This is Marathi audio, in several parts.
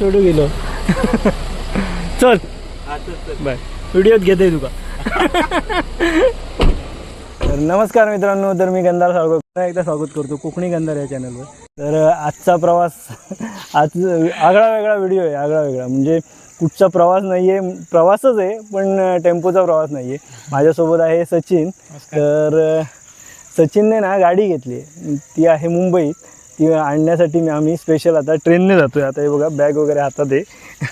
सोडू गेलो. चल. बाय. व्हिडिओत घेते तुका. तर नमस्कार मित्रांनो तर मी गंधार पुन्हा एकदा स्वागत करतो कोकणी गंधार या चॅनलवर तर आजचा प्रवास आज आगळा वेगळा व्हिडिओ आहे आगळा वेगळा. म्हणजे कुठचा प्रवास नाही आहे प्रवासच आहे पण टेम्पोचा प्रवास नाही आहे माझ्यासोबत आहे सचिन. तर सचिनने ना गाडी घेतली ती आहे मुंबईत. ती आणण्यासाठी मी आम्ही स्पेशल आता ट्रेनने जातो आहे आता हे बघा बॅग वगैरे हातात आहे.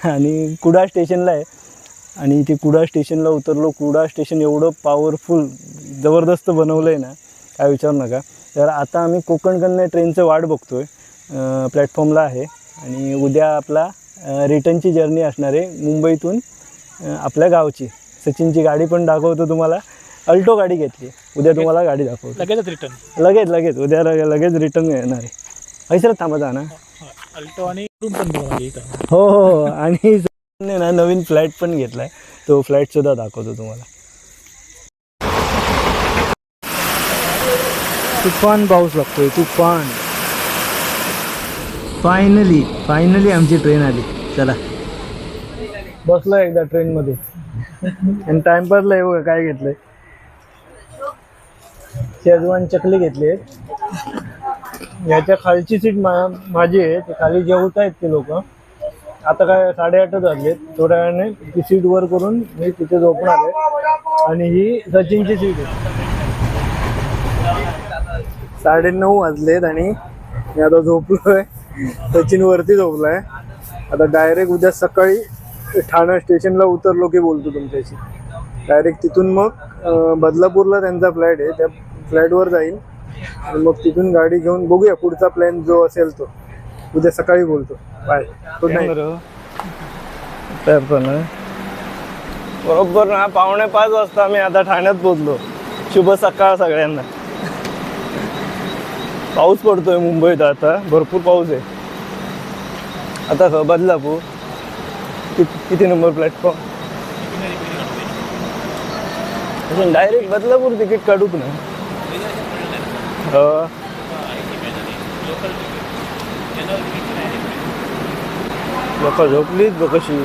आणि कुडाळ स्टेशनला आहे. आणि ते कुडाळ स्टेशनला उतरलो. कुडाळ स्टेशन एवढं पॉवरफुल जबरदस्त बनवलं आहे ना काय विचारू नका. तर आता आम्ही कोकण कन्या ट्रेनचं वाट बघतो आहे प्लॅटफॉर्मला आहे. आणि उद्या आपला रिटर्नची जर्नी असणार आहे मुंबईतून आपल्या गावची. सचिनची गाडी पण दाखवतो तुम्हाला. अल्टो गाडी घेतली. उद्या तुम्हाला गाडी दाखवतो. लगेचच रिटर्न लगेच लगेच. उद्या लगे- लगेच रिटर्न येणार आहे. हैसर थांबा ना. अल्टो आणि रूम पण हो हो हो. आणि ना नवीन फ्लॅट पण घेतलाय. तो फ्लॅट सुद्धा दाखवतो तुम्हाला. तुफान पाऊस लागतोय तुफान. फायनली फायनली आमची ट्रेन आली. चला. बसलो एकदा ट्रेन मध्ये. आणि टाइमपासला काय घेतलंय. शेजवान चकली घेतली याच्या खालची सीट मा माझी आहे ते खाली जेवत आहेत ते लोक. आता काय साडेआठच वाजले थोड्या वेळाने ती सीट वर करून मी तिथे झोपणार आहे. आणि ही सचिनची सीट आहे. साडे नऊ वाजलेत आणि मी आता झोपलोय. सचिन वरती झोपलाय. आता डायरेक्ट उद्या सकाळी ठाणा स्टेशनला उतरलो की बोलतो तुमच्याशी. डायरेक्ट तिथून मग बदलापूरला त्यांचा फ्लॅट आहे. त्या फ्लॅटवर जाईल आणि मग तिथून गाडी घेऊन बघूया पुढचा प्लॅन जो असेल तो. उद्या सकाळी बोलतो. बाय गुड नाईट पण बरोबर ना पावणे पाच वाजता आम्ही आता ठाण्यात पोहोचलो. शुभ सकाळ सगळ्यांना. पाऊस पडतोय मुंबईत आता. भरपूर पाऊस आहे. आता ख- बदलापूर. किती number platform direct Badlapur ticket काढूक ना लोक झोपलीत बघ कशी.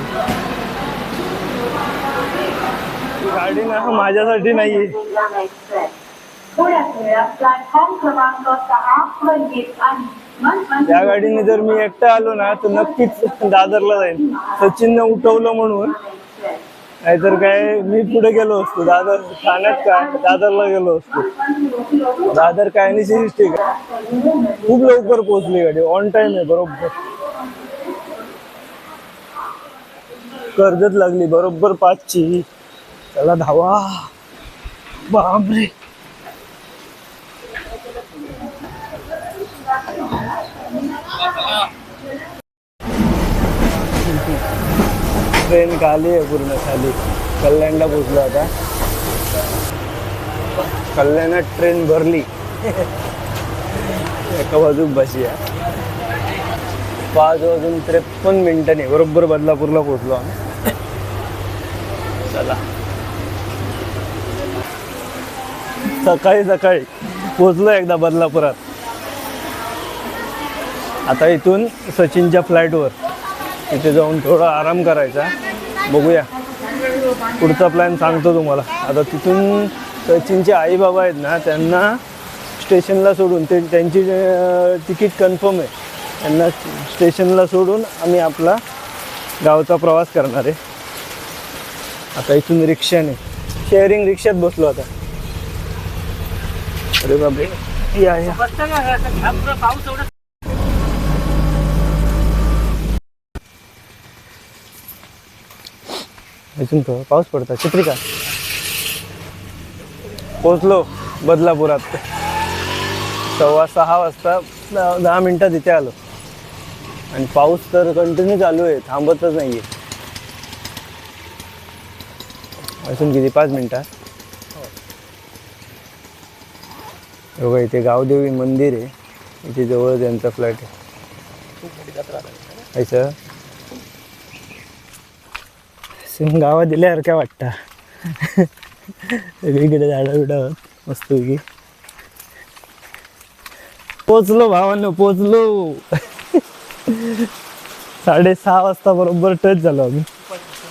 गाडी ना माझ्यासाठी नाहीये. त्या गाडीने जर मी एकटा आलो ना तर नक्कीच दादरला जाईल सचिननं उठवलं म्हणून. नाहीतर काय मी पुढे गेलो असतो. दादर ठाण्यात काय दादरला गेलो असतो. दादर काय नाही सिरीज ठीक आहे. खूप लवकर पोहोचली गाडी ऑन टाइम आहे बरोबर. कर्जत लागली बरोबर पाचची. त्याला धावा. बापरे. ट्रेन खाली आहे पूर्ण खाली. कल्याणला पोचलो आता. कल्याणात ट्रेन भरली. एका बाजूक बशी आहे. पाच वाजून त्रेपन्न मिनिटांनी बरोबर बदलापूरला पोचलो आम्ही. चला. सकाळी सकाळी पोचलो एकदा बदलापुरात. आता इथून सचिनच्या फ्लाईटवर तिथे जाऊन थोडा आराम करायचा. बघूया. पुढचा प्लॅन सांगतो तुम्हाला. आता तिथून सचिनचे आई बाबा आहेत ना त्यांना स्टेशनला सोडून ते त्यांची तिकीट कन्फर्म आहे. त्यांना स्टेशनला सोडून आम्ही आपला गावचा प्रवास करणार आहे. आता इथून रिक्षाने शेअरिंग रिक्षात बसलो आता. अरे बापरे. या या इथून पाऊस पडता चित्रिका. पोचलो बदलापुरात. सव्वा सहा वाजता दहा मिनटात इथे आलो. आणि पाऊस तर कंटिन्यू चालू आहे. थांबतच नाही आहे अजून किती? पाच मिनटात हो. बघा इथे गावदेवी मंदिर आहे. इथे जवळ त्यांचा फ्लॅट आहे. असं सिंग गावात दिल्यासारख्या वाटतं? वेगळीकडे झाडं बिडं मस्त की पोचलो भावांनो पोचलो साडेसहा वाजता बरोबर टच झालो आम्ही.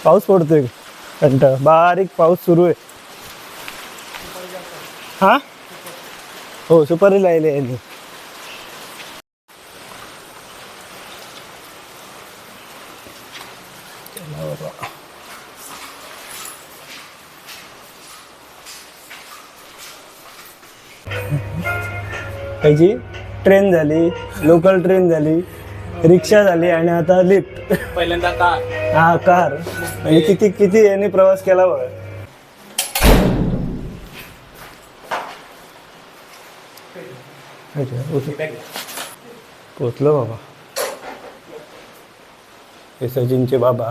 पाऊस पडतोय. कंट बारीक पाऊस सुरू आहे. हा? हो सुपारी लायले यांनी. त्याची ट्रेन झाली लोकल ट्रेन झाली रिक्षा झाली आणि आता लिफ्ट पहिल्यांदा का हा कार म्हणजे किती किती यांनी प्रवास केला बघा. पोचलो बाबा. हे सचिनचे बाबा.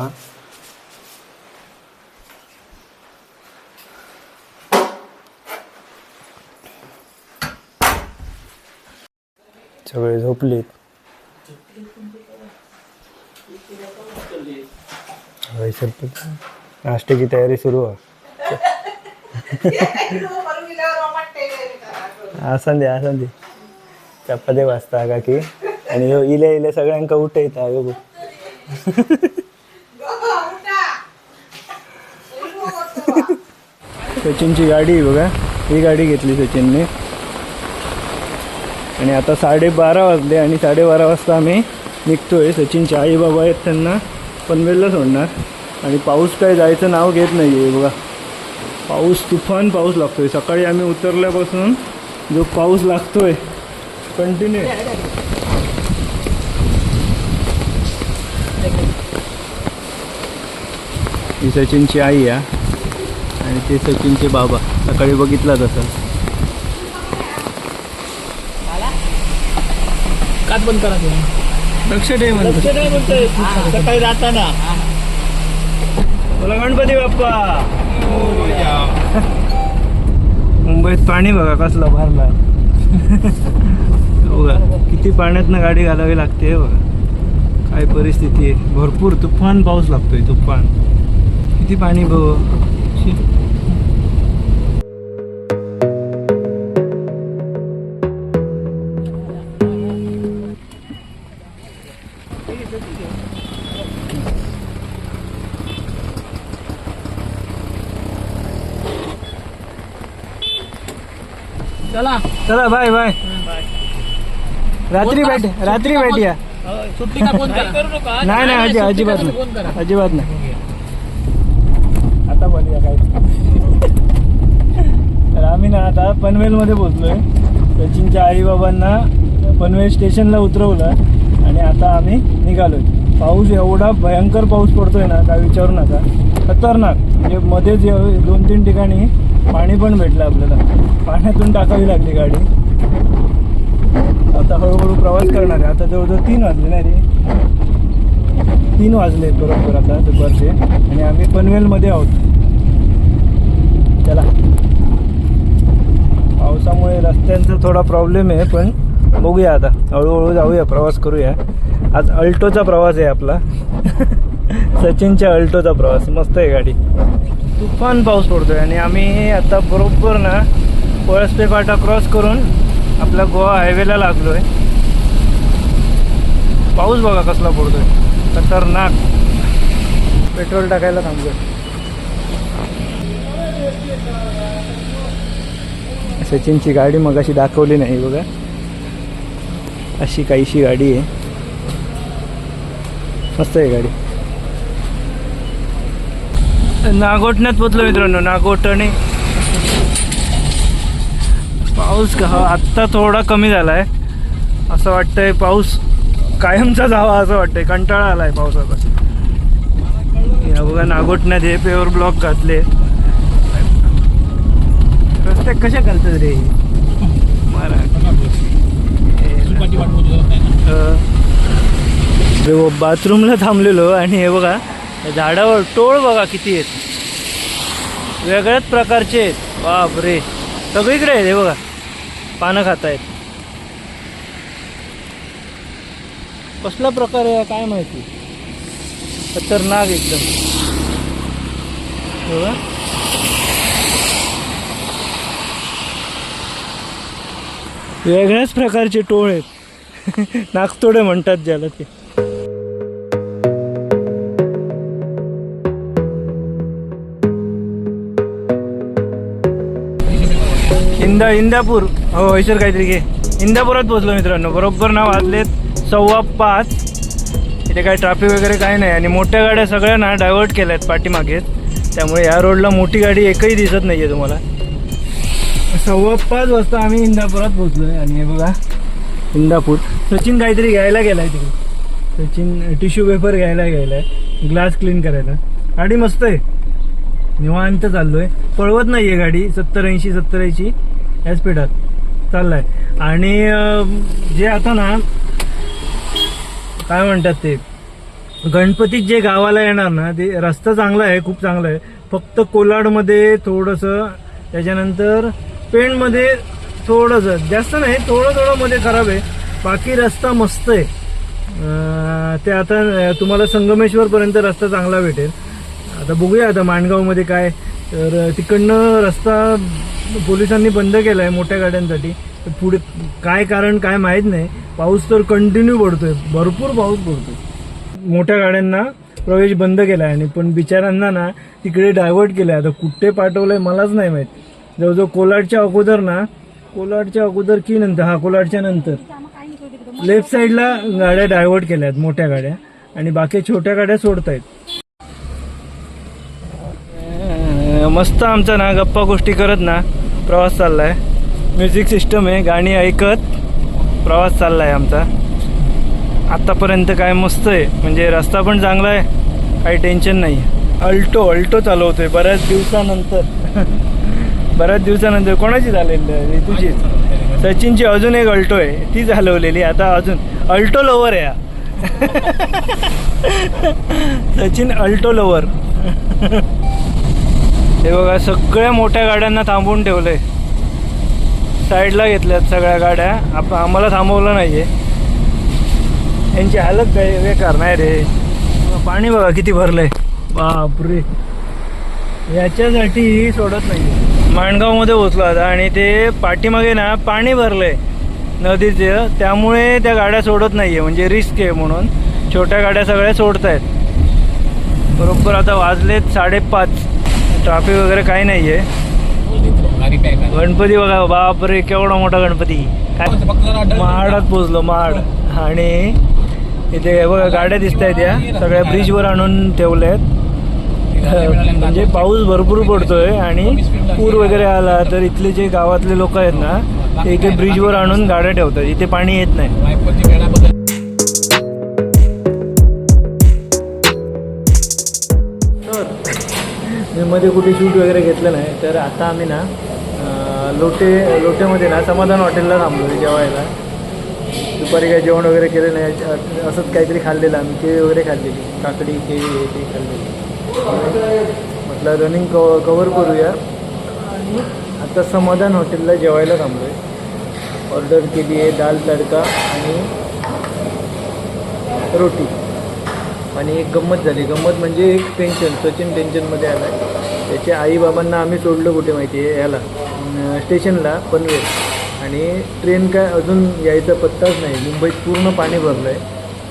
सगळे झोपलेत. नाश्त्याची नाश्ते की तयारी सुरू आसन दे आसन दे चपाती वाजता का की? आणि ह्यो इले इले सगळ्यांका उठयता ह्यो सचिनची गाडी बघा. ही गाडी घेतली सचिनने. आणि आता साडेबारा वाजले आणि साडेबारा वाजता आम्ही निघतोय सचिनचे आई बाबा आहेत त्यांना पनवेलला सोडणार. आणि पाऊस काय जायचं नाव घेत नाही आहे बघा. पाऊस तुफान पाऊस लागतोय. सकाळी आम्ही उतरल्यापासून जो पाऊस लागतोय कंटिन्यू ही सचिनची आई आहे आणि ते सचिनचे बाबा. सकाळी बघितला तसं. कात बंद करा तुम्ही. लक्ष ठेव म्हणतो. सकाळी जाताना. बोला गणपती बाप्पा. मुंबईत पाणी बघा कसलं भरला. बघा किती पाण्यातनं गाडी घालावी लागते हे बघा काय परिस्थिती आहे? भरपूर तुफान पाऊस लागतोय तुफान. किती पाणी बघ चला बाय बाय. रात्री भेट रात्री भेटूया सुट्टी का फोन करा? नाही नाही अजि अजिबात फोन करा? नाही अजिबात नाही. आता बोलूया काय. तर आम्ही ना आता पनवेलमध्ये पोहोचलोय. सचिनच्या आईबाबांना पनवेल स्टेशनला उतरवलं आणि आता आम्ही निघालोय. पाऊस एवढा भयंकर पाऊस पडतोय ना काय विचारू नका. खतरनाक. म्हणजे मध्येच दोन तीन ठिकाणी पाणी पण भेटलं आपल्याला. पाण्यातून टाकावी लागली गाडी. आता हळूहळू प्रवास करणार आहे. आता जवळजवळ तीन वाजले नाही रे. तीन वाजले बरोबर आता दुपारचे. आणि आम्ही पनवेलमध्ये आहोत. चला. पावसामुळे रस्त्यांचा थोडा प्रॉब्लेम आहे पण बघूया आता. हळूहळू जाऊया प्रवास करूया. आज अल्टोचा प्रवास आहे आपला. सचिनच्या अल्टोचा प्रवास. मस्त आहे गाडी. तुफान पाऊस पडतोय आणि आम्ही आता बरोबर ना पळसपे फाटा क्रॉस करून आपला गोवा हायवेला लागलोय. पाऊस बघा कसला पडतोय. खतरनाक. पेट्रोल टाकायला थांबलोय. सचिनची गाडी मग अशी दाखवली नाही बघा. अशी काहीशी गाडी आहे. मस्त आहे गाडी. नागोटण्यात पोचलो मित्रांनो नागोटणे. पाऊस का हा आत्ता थोडा कमी झाला आहे असं वाटतंय पाऊस कायमचा जावा असं वाटतंय. कंटाळा आला आहे पावसाचा. या बघा नागोटण्यात हे पेवर ब्लॉक घातले. रस्ते कशा घालतात रे? बाथरूमला थांबलेलो आणि हे बघा झाडावर टोळ बघा किती आहेत. वेगळ्याच प्रकारचे आहेत. बाप रे सगळीकडे आहेत हे बघा. पानं खात आहेत. कसला प्रकार आहे काय माहिती? खतरनाक एकदम. हो बघा वेगळ्याच प्रकारचे टोळ आहेत. नागतोडे म्हणतात ज्याला ते. इंदापूर. हो ईश्वर काहीतरी घे. इंदापुरात पोहोचलो मित्रांनो. बरोबर ना वाजलेत सव्वा पाच. इथे काय ट्रॅफिक वगैरे काय नाही. आणि मोठ्या गाड्या सगळ्या ना डायव्हर्ट केल्या आहेत पाठीमागेच त्यामुळे या रोडला मोठी गाडी एकही दिसत नाही आहे तुम्हाला. सव्वा पाच वाजता आम्ही इंदापुरात पोहोचलो आहे आणि हे बघा इंदापूर. सचिन काहीतरी घ्यायला गेला आहे तिकडे. सचिन टिश्यू पेपर घ्यायला गेला आहे ग्लास क्लीन करायला. गाडी मस्त आहे. निवांत चाललो आहे पळवत नाही आहे गाडी. सत्तर ऐंशी सत्तर ऐंशी. या स्पीडात चाललाय. आणि जे आता ना काय म्हणतात ते गणपतीत जे गावाला येणार ना ते रस्ता चांगला आहे खूप चांगला आहे. फक्त कोलाडमध्ये थोडंसं त्याच्यानंतर पेणमध्ये थोडंसं जास्त नाही थोडं थोडं मध्ये खराब आहे. बाकी रस्ता मस्त आहे. ते आता तुम्हाला संगमेश्वरपर्यंत रस्ता चांगला भेटेल. आता बघूया आता माणगावमध्ये काय तर तिकडनं रस्ता पोलिसांनी बंद केला आहे मोठ्या गाड्यांसाठी. तर पुढे काय कारण काय माहीत नाही. पाऊस तर कंटिन्यू पडतोय. भरपूर पाऊस पडतोय. मोठ्या गाड्यांना प्रवेश बंद केला आहे आणि पण बिचारांना ना तिकडे डायव्हर्ट केलं आहे आता कुठे पाठवलंय मलाच नाही माहीत. जवळजवळ कोलाडच्या अगोदर ना कोलाडच्या अगोदर की नंतर? हा कोलाडच्या नंतर. लेफ्ट साईडला गाड्या डायव्हर्ट केल्या आहेत मोठ्या गाड्या. आणि बाकी छोट्या गाड्या सोडतायत. मस्त आमचा ना गप्पा गोष्टी करत ना. प्रवास चालला आहे म्युझिक सिस्टम आहे गाणी ऐकत. प्रवास चालला आहे आमचा. आत्तापर्यंत काय मस्त आहे. म्हणजे रस्ता पण चांगला आहे. काही टेन्शन नाही. अल्टो अल्टो चालवतोय बऱ्याच दिवसानंतर. बऱ्याच दिवसानंतर. कोणाची चालेल तुझीच सचिनची अजून एक अल्टो आहे. ती चालवलेली आता अजून. अल्टो लोवर आहे सचिन अल्टो लोवर हे बघा सगळ्या मोठ्या गाड्यांना थांबवून ठेवलंय. साईडला घेतल्यात सगळ्या गाड्या. आप आम्हाला थांबवलं नाहीये. यांची हालत काय? बेकार नाही रे. पाणी बघा किती भरलंय. बापरे. याच्यासाठी सोडत नाही माणगावमध्ये पोचलो आता आणि ते पाठीमागे ना पाणी भरलंय. नदीचं त्यामुळे त्या गाड्या सोडत नाहीये. म्हणजे रिस्क आहे म्हणून. छोट्या गाड्या सगळ्या सोडतायत. बरोबर आता वाजलेत साडेपाच. ट्रॅफिक वगैरे काही नाही आहे गणपती बघा बापरे केवढा मोठा गणपती. काय? महाडात पोचलो महाड. आणि इथे बघा गाड्या दिसत आहेत या. सगळ्या ब्रिजवर आणून ठेवल्या आहेत म्हणजे पाऊस भरपूर पडतोय आणि पूर वगैरे आला तर इथले जे गावातले लोक आहेत ना ते इथे ब्रिजवर आणून गाड्या ठेवतात. इथे पाणी येत नाही. मध्ये कुठे शूट वगैरे घेतलं नाही तर आता आम्ही ना लोटे लोटेमध्ये ना समाधान हॉटेलला थांबलो जेवायला. दुपारी काही जेवण वगैरे केलं नाही असंच काहीतरी खाल्लेलं आम्ही केळी वगैरे खाल्लेली काकडी केळी हे ते खाल्लेली. म्हटलं रनिंग कव कवर करूया. आणि आता समाधान हॉटेलला जेवायला थांबलो आहे. ऑर्डर केली आहे दाल तडका आणि रोटी. आणि एक गंमत झाली. गंमत म्हणजे एक टेन्शन सचिन टेन्शनमध्ये आला आहे त्याच्या आईबाबांना आम्ही सोडलं कुठे माहिती आहे याला स्टेशनला पनवेल. आणि ट्रेन काय अजून यायचा पत्ताच नाही. मुंबईत पूर्ण पाणी भरलं आहे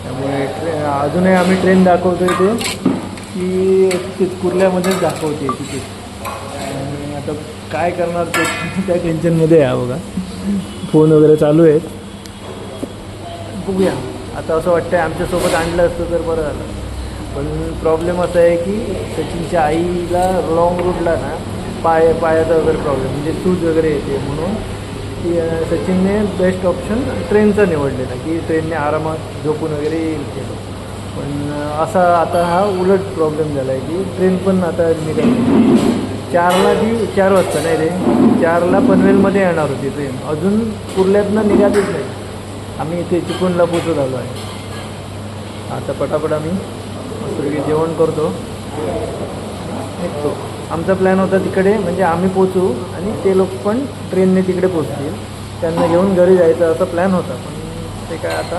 त्यामुळे ट्रे अजूनही आम्ही ट्रेन दाखवतो आहे ते की तिथे कुर्ल्यामध्येच दाखवते तिथे. आणि आता काय करणार ते त्या टेन्शनमध्ये आहे बघा. फोन वगैरे चालू आहेत. बघूया. आता असं वाटतं आहे आमच्यासोबत आणलं असतं तर बरं झालं. पण प्रॉब्लेम असा आहे की सचिनच्या आईला लॉंग रूटला ना पाय पायाचा वगैरे प्रॉब्लेम म्हणजे सूज वगैरे येते म्हणून की सचिनने बेस्ट ऑप्शन ट्रेनचा निवडलेला की ट्रेनने आरामात झोपून वगैरे येईल केलं पण असा आता हा उलट प्रॉब्लेम झाला आहे की ट्रेन पण आता निघाली चारला ती चार वाजता नाही रे चारला पनवेलमध्ये येणार होती ट्रेन अजून कुर्ल्यातनं निघालीच नाही. आम्ही इथे चिपळूणला पोचत आलो आहे. आता पटापट आम्ही मस्तपैकी जेवण करतो. निघतो आमचा प्लॅन होता तिकडे म्हणजे आम्ही पोचू आणि ते लोक पण ट्रेनने तिकडे पोचतील त्यांना घेऊन घरी जायचं असा प्लॅन होता पण ते काय आता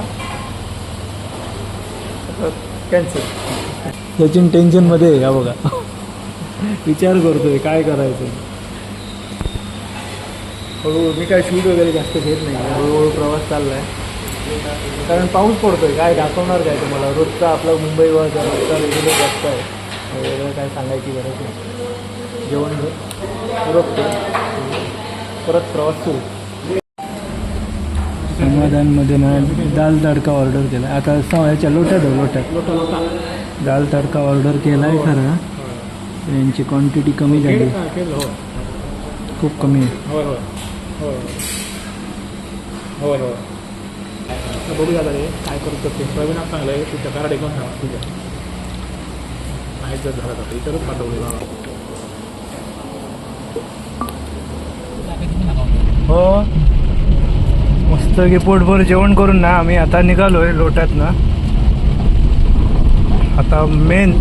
कॅन्सल सचिन टेन्शनमध्ये आहे, हा बघा? विचार करतोय काय करायचं? हळूहळू मी काय शूट वगैरे जास्त घेत नाही. हळूहळू प्रवास चालला आहे कारण पाऊस पडतोय काय दाखवणार काय तुम्हाला? रोजचा आपला मुंबईवर रोजचा रेग्युलर रस्ता आहे वेगळं काय सांगायची गरज नाही. जेवण उरकतो परत प्रवास सुरू. समाधानमध्ये ना दाल तडका ऑर्डर केला. आता सवायच्या लोट्यात लोट्यात लोटा लोटा दाल तडका ऑर्डर केला आहे खरा. यांची क्वांटिटी कमी झाली. हो. खूप कमी आहे. होय होय. होय. होय होय. आता बघूया झाले काय करू शकते. सोयाबीन चांगलं आहे तुझ्या कराड घेऊन ठेवा ठीक आहे. नाही जर झालं तर इतरच पाठवले बाबा. हो. मस्त की पोटभर जेवण करून ना आम्ही आता निघालोय लोट्यात ना आता मेन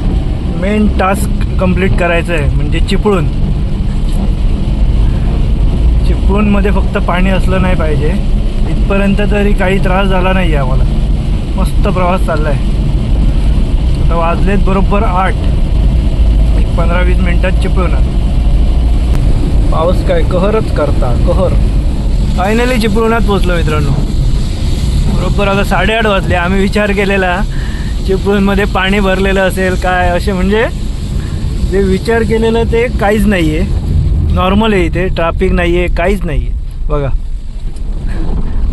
मेन टास्क कंप्लीट करायचं आहे म्हणजे चिपळूण. चिपळूणमध्ये फक्त पाणी असलं नाही पाहिजे. आजपर्यंत तरी काही त्रास झाला नाही आहे आम्हाला. मस्त प्रवास चालला आहे आता वाजलेत बरोबर आठ. एक पंधरा वीस मिनटात चिपळूणात पाऊस काय? कहरच करता कहर. फायनली चिपळूणात पोचलो मित्रांनो. बरोबर आता साडेआठ वाजले. आम्ही विचार केलेला चिपळूणमध्ये पाणी भरलेलं असेल काय? असे म्हणजे जे विचार केलेलं ते काहीच नाही आहे नॉर्मल आहे इथे. ट्रॅफिक नाही आहे काहीच नाही आहे बघा.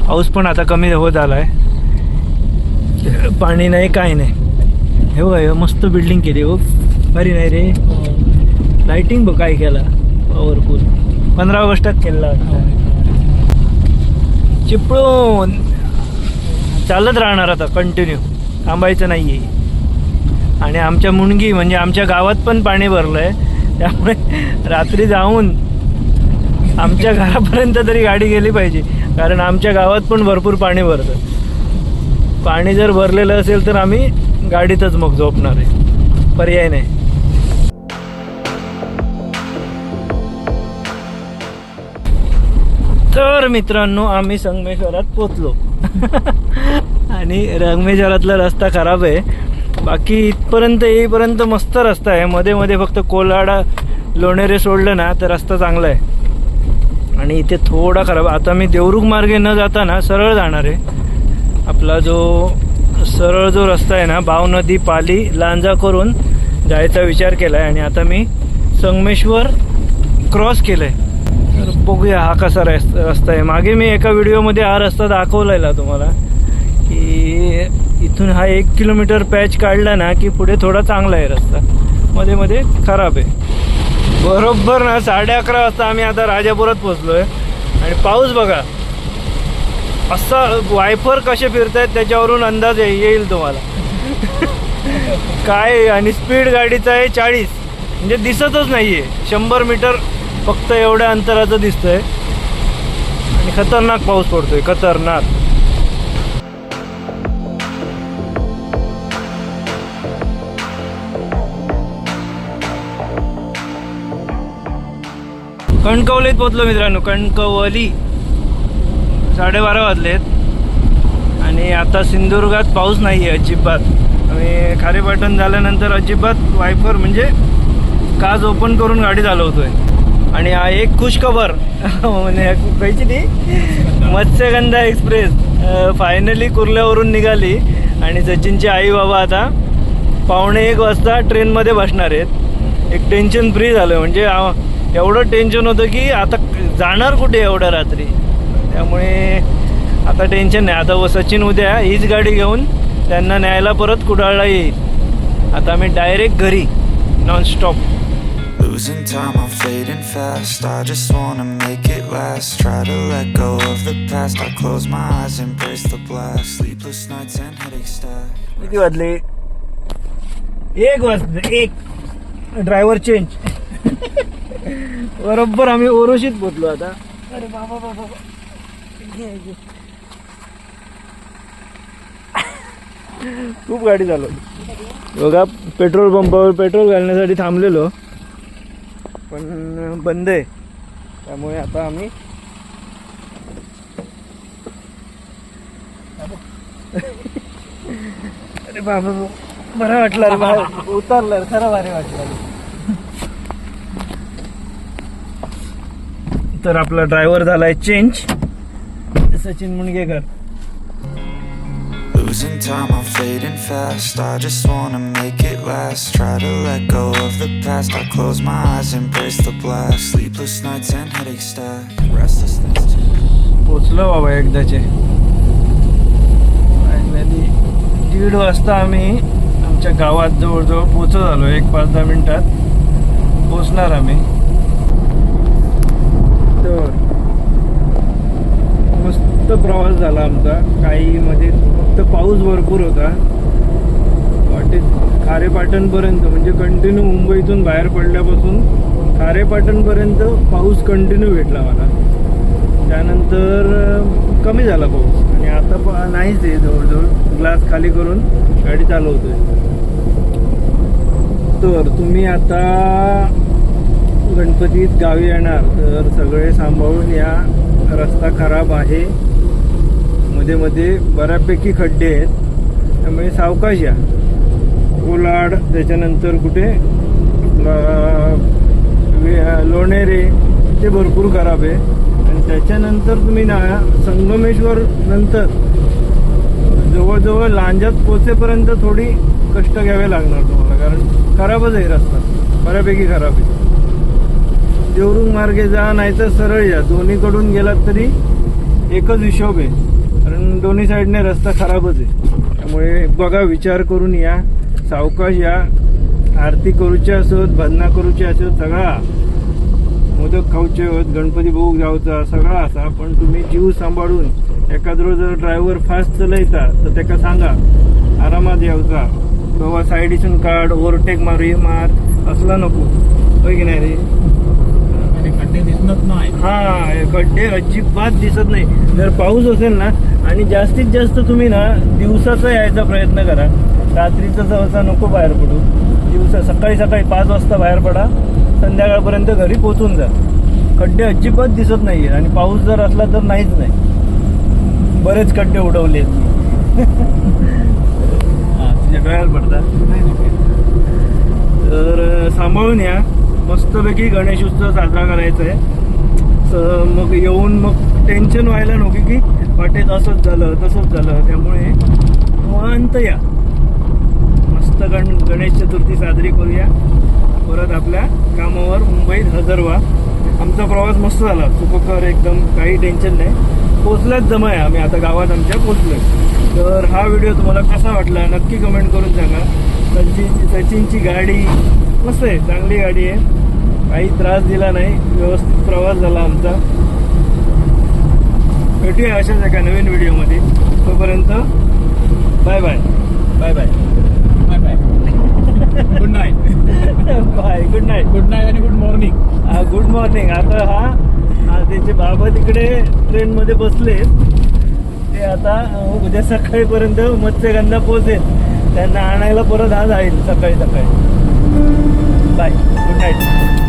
पाऊस पण आता कमी होत आला आहे पाणी नाही काही नाही. हे बघा मस्त बिल्डिंग केली. हो भारी नाही रे. लाईटिंग बघ काय केला. पॉवरफुल पंधरा ऑगस्टात केला चिपळून चालत राहणार आता कंटिन्यू थांबायचं नाही आहे आणि आमच्या मुणगी म्हणजे आमच्या गावात पण पाणी भरलं आहे त्यामुळे रात्री जाऊन आमच्या घरापर्यंत तरी गाडी गेली पाहिजे. कारण आमच्या गावात पण भरपूर पाणी भरतं. पाणी जर भरलेलं असेल तर आम्ही गाडीतच मग झोपणार आहे. पर्याय नाही. तर मित्रांनो आम्ही संगमेश्वरात पोचलो आणि रंगमेश्वरातला रस्ता खराब आहे. बाकी इथपर्यंत येईपर्यंत मस्त रस्ता आहे. मध्ये मध्ये फक्त कोलाडा लोणेरे सोडलं ना तर रस्ता चांगला आहे. आणि इथे थोडा खराब. आता मी देवरुख मार्गे न जाता ना सरळ जाणार आहे. आपला जो सरळ जो रस्ता आहे ना भाव नदी पाली लांजा करून जायचा विचार केला आहे आणि आता मी संगमेश्वर क्रॉस केलं आहे तर बघूया हा कसा रस रस्ता आहे. मागे मी एका व्हिडिओमध्ये हा रस्ता दाखवलेला तुम्हाला की इथून हा एक किलोमीटर पॅच काढला ना की पुढे थोडा चांगला आहे रस्ता. मध्ये मध्ये खराब आहे. बरोबर ना साडे अकरा वाजता आम्ही आता राजापुरात पोचलो आहे आणि पाऊस बघा असा वायफर कसे फिरतायत त्याच्यावरून अंदाज येईल तुम्हाला. काय आणि स्पीड गाडीचा आहे चाळीस. म्हणजे दिसतच नाही आहे शंभर मीटर फक्त एवढ्या अंतराचं दिसतंय. आणि खतरनाक पाऊस पडतोय खतरनाक. कणकवलीत पोचलो मित्रांनो कणकवली. साडेबारा वाजलेत. आणि आता सिंधुदुर्गात पाऊस नाही आहे अजिबात. आणि खारेपाटण झाल्यानंतर अजिबात वायफर म्हणजे काज ओपन करून गाडी चालवतोय. आणि हा एक खुशखबर म्हणजे कायची ती? मत्स्यगंधा एक्सप्रेस फायनली कुर्ल्यावरून निघाली. आणि सचिनचे आई बाबा आता पावणे एक वाजता ट्रेनमध्ये बसणार आहेत. एक टेन्शन फ्री झालं. म्हणजे एवढं टेन्शन होतं की आता जाणार कुठे एवढ्या रात्री त्यामुळे आता टेन्शन नाही आता व सचिन उद्या हीच गाडी घेऊन त्यांना न्यायला परत कुडाळला येईल आता मी डायरेक्ट घरी nonstop Losing time, I'm fading fast. I just wanna make it last. Try to let go of the past. I close my eyes, embrace the blast. Sleepless nights and headache stack. किती वाजले एक वाजले एक ड्रायव्हर चेंज बरोबर आम्ही ओरोशीत पोचलो आता. अरे बाबा बाबा खूप गाडी चालवली बघा पेट्रोल पंपावर पेट्रोल घालण्यासाठी थांबलेलो. पण बंद आहे. त्यामुळे आता आम्ही अरे बाबा बरं वाटलं रे बाहेर उतरलं खरं भारी वाटलं. तर आपला ड्रायव्हर झालाय change Sachin Mungekar Losing time, I'm fading fast. I just wanna make it last. Try to let go of the past. I close my eyes, embrace the blast. Sleepless nights and headaches stack. Restlessness. पोचलो बाबा एकदाचे फायनली दीड वाजता आम्ही आमच्या गावात जवळजवळ पोचत आलो एक पाच दहा मिनिटात पोचणार आम्ही तर मस्त प्रवास झाला आमचा. काही मध्ये फक्त पाऊस भरपूर होता. वाटे खारेपाटणपर्यंत म्हणजे कंटिन्यू मुंबईतून बाहेर पडल्यापासून खारेपाटणपर्यंत पाऊस कंटिन्यू भेटला मला. त्यानंतर कमी झाला पाऊस. आणि आता प नाहीच आहे जवळजवळ. ग्लास खाली करून गाडी चालवतोय. तर तुम्ही आता गणपतीत गावी येणार. तर सगळे सांभाळून या. रस्ता खराब आहे. मध्ये मध्ये बऱ्यापैकी खड्डे आहेत. त्यामुळे सावकाश या. कोलाड त्याच्यानंतर कुठे लोणेरे ते भरपूर खराब आहे. आणि त्याच्यानंतर तुम्ही ना संगमेश्वर नंतर जवळजवळ लांजात पोचेपर्यंत थोडी कष्ट घ्यावे लागणार तुम्हाला कारण खराबच आहे रस्ता. बऱ्यापैकी खराब आहे. देवरुंग मार्गे जा नाहीतर सरळ या. दोन्हीकडून गेलात तरी एकच हिशोब आहे. कारण दोन्ही साईडने रस्ता खराबच आहे. त्यामुळे बघा विचार करून या. सावकाश या. आरती करूची असत भजना करूची असत सगळा. मोदक खाऊचे होत गणपती भोग जावचा सगळा असा. पण तुम्ही जीव सांभाळून एखादं जर ड्रायव्हर फास्ट चलयता तर त्याका सांगा आरामात यावचा. बाबा सायडीसून काढ ओव्हरटेक मारी मार. असला नको. होय की नाही रे? दिसत नाही. हा खड्डे अजिबात दिसत नाही. जर पाऊस असेल ना आणि जास्तीत जास्त तुम्ही ना दिवसाचा यायचा प्रयत्न करा. रात्रीचं सहसा नको बाहेर पडू. दिवसा सकाळी सकाळी पाच वाजता बाहेर पडा. संध्याकाळपर्यंत घरी पोचून जा. खड्डे अजिबात दिसत नाही आणि पाऊस जर असला तर नाहीच नाही. बरेच खड्डे उडवले तुझ्या डोळ्यात पडतात. तर सांभाळून या. मस्तपैकी गणेश उत्सव साजरा करायचा आहे. तर मग येऊन मग टेन्शन व्हायला नको की वाटेत असंच झालं तसंच झालं. त्यामुळे निवांत या. मस्त गण गणेश चतुर्थी साजरी करूया. परत आपल्या कामावर मुंबईत हजर व्हा. आमचा प्रवास मस्त झाला. सुखकर एकदम काही टेन्शन नाही. पोचल्याच जमा आहे आम्ही आता गावात आमच्या पोचलोय तर हा व्हिडिओ तुम्हाला कसा वाटला? नक्की कमेंट करून सांगा. सचिन सचिनची गाडी. मस्त आहे चांगली गाडी आहे. काही त्रास दिला नाही व्यवस्थित प्रवास झाला आमचा. भेटूया अशाच एका नवीन व्हिडिओमध्ये. तोपर्यंत bye bye bye bye bye bye good night bye good night good night आणि गुड मॉर्निंग गुड मॉर्निंग आता हा हा त्याचे बाबा तिकडे ट्रेनमध्ये बसले ते आता अं, उद्या सकाळीपर्यंत मत्स्यगंधा पोहोचेल. त्यांना आणायला परत आज जाईल सकाळी सकाळी. Bye good night